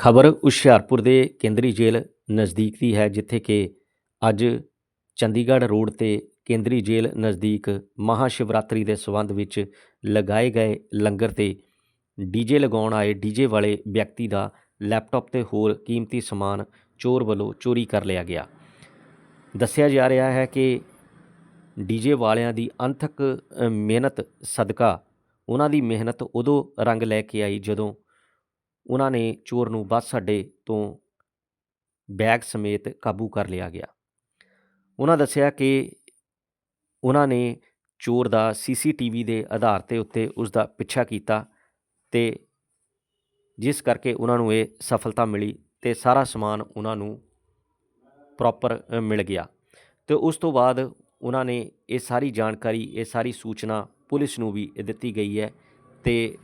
ਖਬਰ ਹੁਸ਼ਿਆਰਪੁਰ ਦੇ ਕੇਂਦਰੀ ਜੇਲ੍ਹ ਨਜ਼ਦੀਕ ਦੀ ਹੈ, ਜਿੱਥੇ ਕਿ ਅੱਜ ਚੰਡੀਗੜ੍ਹ ਰੋਡ ਤੇ ਕੇਂਦਰੀ ਜੇਲ੍ਹ ਨਜ਼ਦੀਕ ਮਹਾਸ਼ਿਵਰਾਤਰੀ ਦੇ ਸਬੰਧ ਵਿੱਚ ਲਗਾਏ ਗਏ ਲੰਗਰ ਤੇ ਡੀਜੇ ਲਗਾਉਣ ਆਏ ਡੀਜੇ ਵਾਲੇ ਵਿਅਕਤੀ ਦਾ ਲੈਪਟਾਪ ਤੇ ਹੋਰ ਕੀਮਤੀ ਸਮਾਨ ਚੋਰ ਵੱਲੋਂ ਚੋਰੀ ਕਰ ਲਿਆ ਗਿਆ। ਦੱਸਿਆ ਜਾ ਰਿਹਾ ਹੈ ਕਿ ਡੀਜੇ ਵਾਲਿਆਂ ਦੀ ਅੰਥਕ ਮਿਹਨਤ, ਸਦਕਾ, ਉਹਨਾਂ ਦੀ ਮਿਹਨਤ ਉਦੋਂ ਰੰਗ ਲੈ ਕੇ ਆਈ ਜਦੋਂ ਉਹਨਾਂ ਨੇ ਚੋਰ ਨੂੰ ਬੱਸ ਅੱਡੇ ਤੋਂ ਬੈਗ ਸਮੇਤ ਕਾਬੂ ਕਰ ਲਿਆ ਗਿਆ। ਉਹਨਾਂ ਦੱਸਿਆ ਕਿ ਉਹਨਾਂ ਨੇ ਚੋਰ ਦਾ ਸੀਸੀਟੀਵੀ ਦੇ ਆਧਾਰ ਤੇ ਉੱਤੇ ਉਸ ਦਾ ਪਿੱਛਾ ਕੀਤਾ ਤੇ ਜਿਸ ਕਰਕੇ ਉਹਨਾਂ ਨੂੰ ਇਹ ਸਫਲਤਾ ਮਿਲੀ ਤੇ ਸਾਰਾ ਸਮਾਨ ਉਹਨਾਂ ਨੂੰ ਪ੍ਰੋਪਰ ਮਿਲ ਗਿਆ। ਤੇ ਉਸ ਤੋਂ ਬਾਅਦ ਉਹਨਾਂ ਨੇ ਇਹ ਸਾਰੀ ਜਾਣਕਾਰੀ, ਇਹ ਸਾਰੀ ਸੂਚਨਾ ਪੁਲਿਸ ਨੂੰ ਵੀ ਦਿੱਤੀ ਗਈ ਹੈ ਤੇ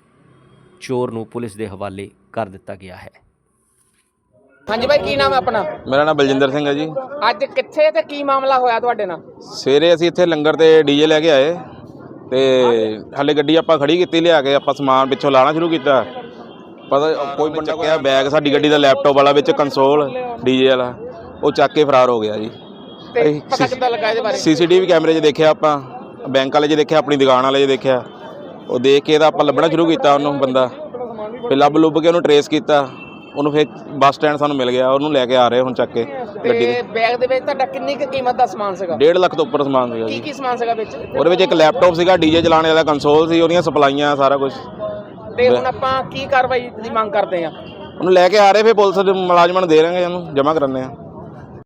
ਚੋਰ ਨੂੰ ਪੁਲਿਸ ਦੇ ਹਵਾਲੇ ਕਰ ਦਿੱਤਾ ਗਿਆ ਹੈ। ਹਾਂਜੀ ਭਾਈ ਕੀ ਨਾਮ ਹੈ ਆਪਣਾ? ਮੇਰਾ ਨਾਮ ਬਲਜਿੰਦਰ ਸਿੰਘ ਹੈ ਜੀ। ਅੱਜ ਕਿੱਥੇ ਤੇ ਕੀ ਮਾਮਲਾ ਹੋਇਆ ਤੁਹਾਡੇ ਨਾਲ? ਸਵੇਰੇ ਅਸੀਂ ਇੱਥੇ ਲੰਗਰ ਤੇ ਡੀਜੇ ਲੈ ਕੇ ਆਏ ਤੇ ਹਾਲੇ ਗੱਡੀ ਆਪਾਂ ਖੜੀ ਕੀਤੀ ਲਿਆ ਕੇ ਆਪਾਂ ਸਮਾਨ ਪਿੱਛੋਂ ਲਾਣਾ ਸ਼ੁਰੂ ਕੀਤਾ। ਪਤਾ ਕੋਈ ਬੰਦਾ ਚੱਕਿਆ ਬੈਗ ਸਾਡੀ ਗੱਡੀ ਦਾ ਲੈਪਟਾਪ ਵਾਲਾ ਵਿੱਚ ਕੰਸੋਲ ਡੀਜੇ ਵਾਲਾ ਉਹ ਚੱਕ ਕੇ ਫਰਾਰ ਹੋ ਗਿਆ ਜੀ। ਤੇ ਪਤਾ ਕਿੱਦਾਂ ਲੱਗਾ ਇਹਦੇ ਬਾਰੇ? ਸੀਸੀਟੀਵੀ ਕੈਮਰੇ 'ਚ ਦੇਖਿਆ ਆਪਾਂ ਬੈਂਕ ਵਾਲੇ 'ਚ ਦੇਖਿਆ ਆਪਣੀ ਦੁਕਾਨ ਵਾਲੇ 'ਚ ਦੇਖਿਆ। ਉਹ ਦੇਖ ਕੇ ਇਹਦਾ ਆਪਾਂ ਲੱਭਣਾ ਸ਼ੁਰੂ ਕੀਤਾ ਉਹਨੂੰ ਬੰਦਾ। ਫਿਰ ਲੱਭ ਲੁੱਭ ਕੇ ਉਹਨੂੰ ਟਰੇਸ ਕੀਤਾ। ਉਹਨੂੰ ਫਿਰ ਬੱਸ ਸਟੈਂਡ ਸਾਨੂੰ ਮਿਲ ਗਿਆ। ਉਹਨੂੰ ਲੈ ਕੇ ਆ ਰਹੇ ਹੁਣ ਚੱਕ ਕੇ ਗੱਡੀ ਤੇ। ਦੇ ਬੈਗ ਦੇ ਵਿੱਚ ਤੁਹਾਡਾ ਕਿੰਨੀ ਕੁ ਕੀਮਤ ਦਾ ਸਮਾਨ ਸੀਗਾ? 1.5 ਲੱਖ ਤੋਂ ਉੱਪਰ ਸਮਾਨ ਸੀਗਾ ਕੀ ਜੀ। ਕੀ ਸਮਾਨ ਸੀਗਾ ਵਿੱਚ? ਉਹਦੇ ਵਿੱਚ ਇੱਕ ਲੈਪਟਾਪ ਸੀਗਾ ਡੀਜੇ ਚਲਾਉਣ ਵਾਲਾ ਕੰਸੋਲ ਸੀ ਉਹਦੀਆਂ ਸਪਲਾਈਆਂ ਸਾਰਾ ਕੁਝ ਤੇ ਹੁਣ ਆਪਾਂ ਕੀ ਕਾਰਵਾਈ ਦੀ ਮੰਗ ਕਰਦੇ ਆ ਉਹਨੂੰ ਲੈ ਕੇ ਆ ਰਹੇ ਫਿਰ ਪੁਲਿਸ ਦੇ ਮੁਲਾਜ਼ਮਾਂ ਨੂੰ ਦੇ ਰਾਂਗੇ ਉਹਨੂੰ ਜਮ੍ਹਾਂ ਕਰਾਉਂਦੇ ਆ